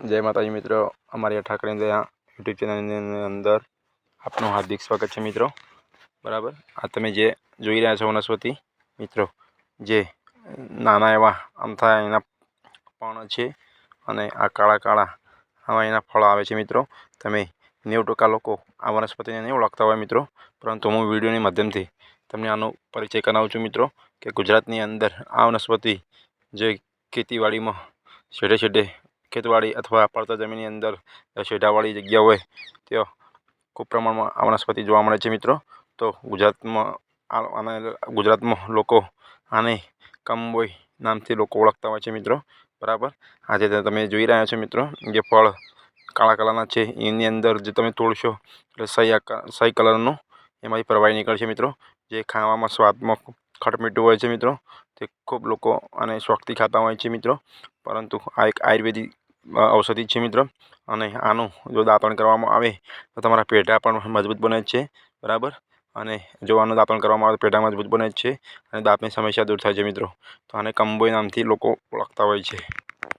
જય માતાજી મિત્રો, અમારી આ ઠાકરે દયા યુટ્યુબ ચેનલની અંદર આપનું હાર્દિક સ્વાગત છે મિત્રો. બરાબર? આ તમે જે જોઈ રહ્યા છો વનસ્પતિ, મિત્રો, જે નાના એવા અમથા એના પણ છે અને આ કાળા કાળા આવા એના ફળ આવે છે મિત્રો. તમે નેવું ટકા લોકો આ વનસ્પતિને નહીં ઓળખતા હોય મિત્રો, પરંતુ હું વિડીયોની માધ્યમથી તમને આનો પરિચય કરાવું છું મિત્રો, કે ગુજરાતની અંદર આ વનસ્પતિ જે ખેતીવાડીમાં છેડે છેડે ખેતવાડી અથવા પડતર જમીનની અંદર શેઢાવાળી જગ્યા હોય, ત્યાં ખૂબ પ્રમાણમાં આ વનસ્પતિ જોવા મળે છે મિત્રો. તો ગુજરાતમાં આને ગુજરાતમાં લોકો આને કંબોય નામથી લોકો ઓળખતા હોય છે મિત્રો. બરાબર? આજે તમે જોઈ રહ્યા છો મિત્રો જે ફળ કાળા કલરના છે. એની અંદર જે તમે તોડશો એટલે સહી સહી કલરનું એમાંથી પ્રવાહી નીકળશે મિત્રો. જે ખાવામાં સ્વાદમાં ખટમીઠું હોય છે મિત્રો. તે ખૂબ લોકો આને શોખથી ખાતા હોય છે મિત્રો. પરંતુ આ એક આયુર્વેદિક ઔષધિ છે મિત્રો. અને આનું જો દાંતણ કરવામાં આવે, તો તમારા પેઢા પણ મજબૂત બને છે. બરાબર? અને જો આનું દાંતણ કરવામાં આવે, તો પેઢા મજબૂત બને છે. અને દાંતની સમસ્યા દૂર થાય છે મિત્રો. તો આને કંબોય નામથી લોકો ઓળખતા હોય છે.